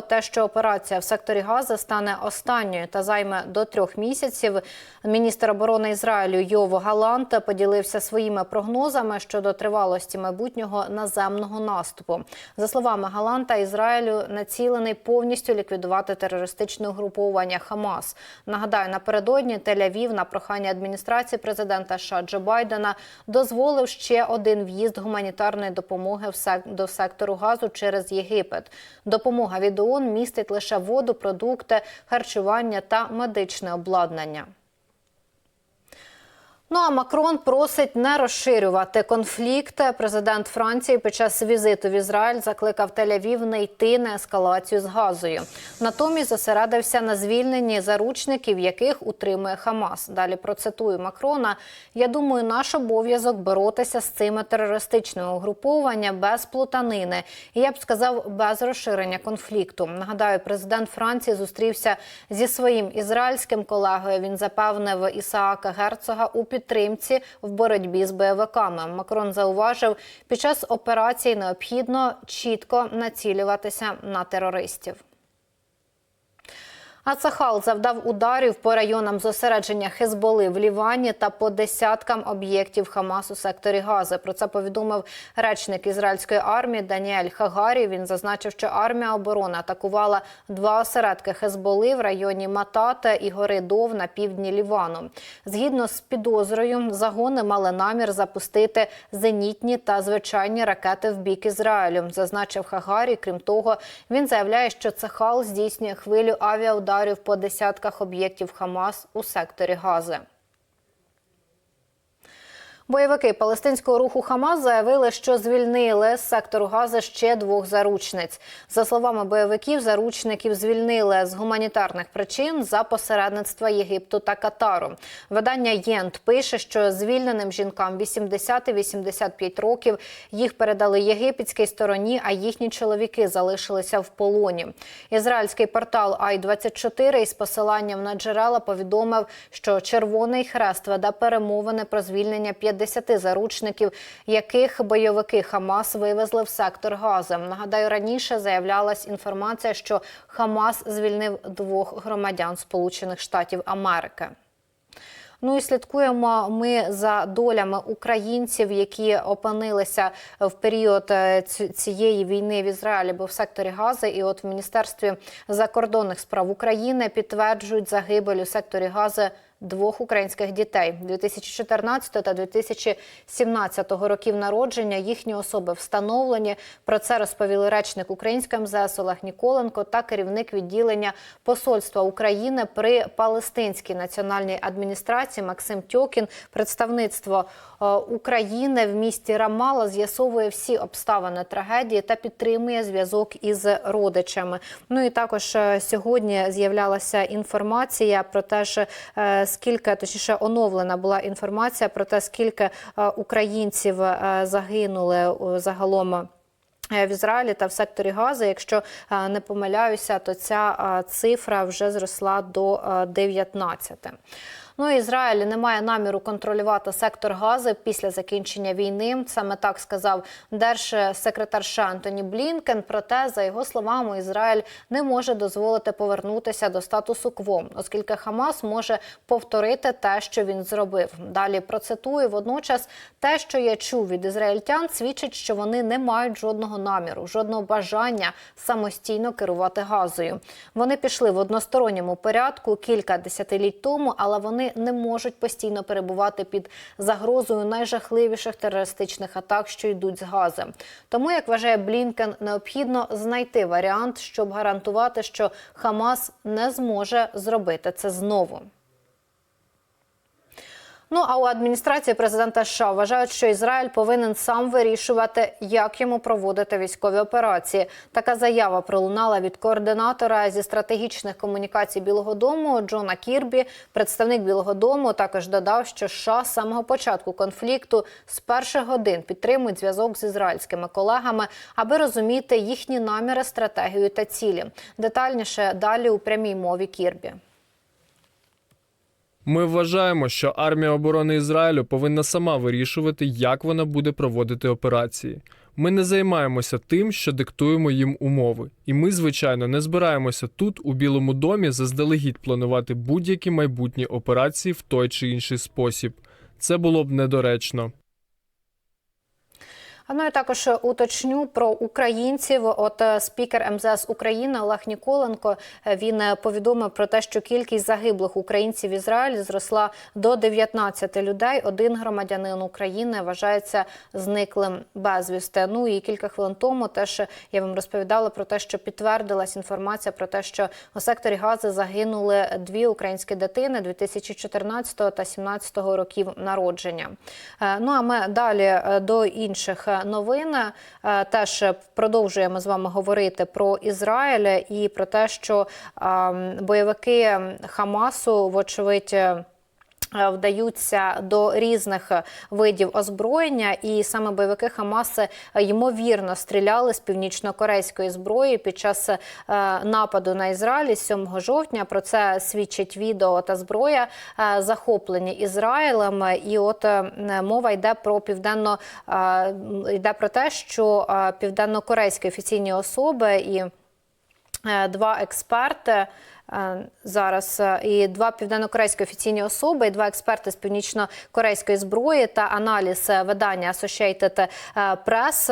Те, що операція в секторі Газа стане останньою та займе до трьох місяців. Міністр оборони Ізраїлю Йов Галант поділився своїми прогнозами щодо тривалості майбутнього наземного наступу. За словами Галанта, Ізраїлю націлений повністю ліквідувати терористичне угруповання Хамас. Нагадаю, напередодні Тель-Авів на прохання адміністрації президента США Джо Байдена дозволив ще один в'їзд гуманітарної допомоги до сектору газу через Єгипет. Допомога від ООН містить лише воду, продукти, харчування та медичне обладнання. Ну а Макрон просить не розширювати конфлікт. Президент Франції під час візиту в Ізраїль закликав Тель-Авів не йти на ескалацію з газою. Натомість зосередився на звільненні заручників, яких утримує Хамас. Далі процитую Макрона. Я думаю, наш обов'язок боротися з цими терористичними угрупованнями без плутанини. І я б сказав, без розширення конфлікту. Нагадаю, президент Франції зустрівся зі своїм ізраїльським колегою. Він запевнив Ісаака Герцога у підтримці в боротьбі з бойовиками. Макрон зауважив, під час операції необхідно чітко націлюватися на терористів. Ацахал завдав ударів по районам зосередження Хезболи в Лівані та по десяткам об'єктів Хамас у секторі Гази. Про це повідомив речник ізраїльської армії Даніель Хагарі. Він зазначив, що армія оборони атакувала два осередки Хезболи в районі Матата і гори Дов на півдні Лівану. Згідно з підозрою, загони мали намір запустити зенітні та звичайні ракети в бік Ізраїлю. Зазначив Хагарі. Крім того, він заявляє, що Цахал здійснює хвилю авіаударів по десятках об'єктів Хамас у секторі Гази. Бойовики палестинського руху Хамас заявили, що звільнили з сектору Гази ще двох заручниць. За словами бойовиків, заручників звільнили з гуманітарних причин за посередництва Єгипту та Катару. Видання Єнт пише, що звільненим жінкам 80-85 років їх передали єгипетській стороні, а їхні чоловіки залишилися в полоні. Ізраїльський портал Ай-24 із посиланням на джерела повідомив, що Червоний Хрест веде перемовини про звільнення 50 заручників, яких бойовики Хамас вивезли в сектор Гази. Нагадаю, раніше заявлялась інформація, що Хамас звільнив двох громадян Сполучених Штатів Америки. Ну і слідкуємо ми за долями українців, які опинилися в період е, цієї війни в Ізраїлі, бо в секторі Гази. І от в міністерстві закордонних справ України підтверджують загибель у секторі Гази. Двох українських дітей 2014 та 2017 років народження. Їхні особи встановлені. Про це розповіли речник української МЗС Олег Ніколенко та керівник відділення посольства України при Палестинській національній адміністрації Максим Тьокін. Представництво е, України в місті Рамала з'ясовує всі обставини трагедії та підтримує зв'язок із родичами. Ну і також е, сьогодні з'являлася інформація про те, що скільки точніше оновлена була інформація про те, скільки е, українців е, загинули е, загалом. В Ізраїлі та в секторі Гази, якщо не помиляюся, то ця цифра вже зросла до е, 19. Ну, Ізраїль не має наміру контролювати сектор Гази після закінчення війни. Саме так сказав держсекретар США Антоні Блінкен. Проте, за його словами, Ізраїль не може дозволити повернутися до статусу кво, оскільки Хамас може повторити те, що він зробив. Далі процитую водночас, те, що я чув від ізраїльтян, свідчить, що вони не мають жодного наміру, жодного бажання самостійно керувати газою. Вони пішли в односторонньому порядку кілька десятиліть тому, але вони не можуть постійно перебувати під загрозою найжахливіших терористичних атак, що йдуть з гази. Тому, як вважає Блінкен, необхідно знайти варіант, щоб гарантувати, що Хамас не зможе зробити це знову. Ну а у адміністрації президента США вважають, що Ізраїль повинен сам вирішувати, як йому проводити військові операції. Така заява пролунала від координатора зі стратегічних комунікацій Білого Дому Джона Кірбі. Представник Білого Дому також додав, що США з самого початку конфлікту з перших годин підтримують зв'язок з ізраїльськими колегами, аби розуміти їхні наміри, стратегію та цілі. Детальніше далі у прямій мові Кірбі. Ми вважаємо, що армія оборони Ізраїлю повинна сама вирішувати, як вона буде проводити операції. Ми не займаємося тим, що диктуємо їм умови. І ми, звичайно, не збираємося тут, у Білому домі, заздалегідь планувати будь-які майбутні операції в той чи інший спосіб. Це було б недоречно. Ну і також уточню про українців. От е, спікер МЗС України Олег Ніколенко е, він е, повідомив про те, що кількість загиблих українців в Ізраїлі зросла до 19 людей. Один громадянин України вважається зниклим безвісти. Ну і кілька хвилин тому теж я вам розповідала про те, що підтвердилась інформація про те, що у секторі Гази загинули дві українські дитини 2014 та 2017 років народження. Ну а ми далі до інших новин Е, теж продовжуємо з вами говорити про Ізраїль і про те, що е, бойовики Хамасу, вочевидь. Е, е, Вдаються до різних видів озброєння, і саме бойовики Хамас е, ймовірно стріляли з північно-корейської зброї під час е, нападу на Ізраїль 7 жовтня. Про це свідчить відео та зброя е, захоплені Ізраїлем. І от е, мова йде про південно е, йде про те, що е, південно-корейські офіційні особи і Е, два експерти. Е, Зараз е, і два південно-корейські офіційні особи, і два експерти з північно-корейської зброї та аналіз е, видання Associated Press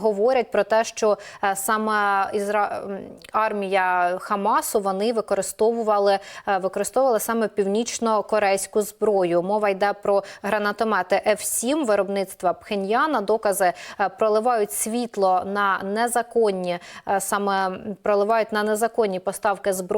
говорять про те, що саме Ізра... армія Хамасу вони використовували використовували саме північно-корейську зброю. Мова йде про гранатомети F-7 виробництва Пхеньяна. Докази проливають світло на незаконні саме проливають на незаконні поставки зброї,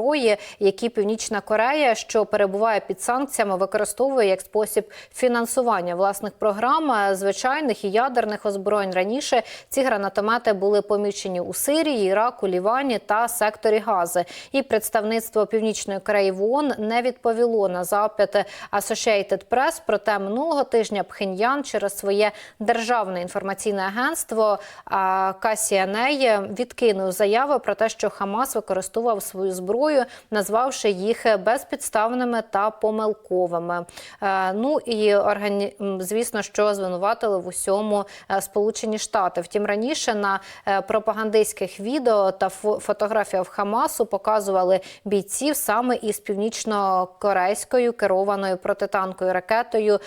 які Північна Корея, що перебуває під санкціями, використовує як спосіб фінансування власних програм, е, звичайних і ядерних озброєнь. Раніше ці гранатомети були помічені у Сирії, Іраку, Лівані та секторі Гази. І представництво Північної Кореї в ООН не відповіло на запит Associated Press. Проте минулого тижня Пхеньян через своє державне інформаційне агентство а, KCNA відкинув заяви про те, що Хамас використовував свою зброю, назвавши їх безпідставними та помилковими. Е, Ну і звісно, що звинуватили в усьому е, Сполучені Штати. Втім, раніше на е, пропагандистських відео та фо- фотографіях Хамасу показували бійців саме із північно-корейською керованою протитанкою ракетою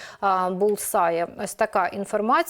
Булсає. Ось така інформація.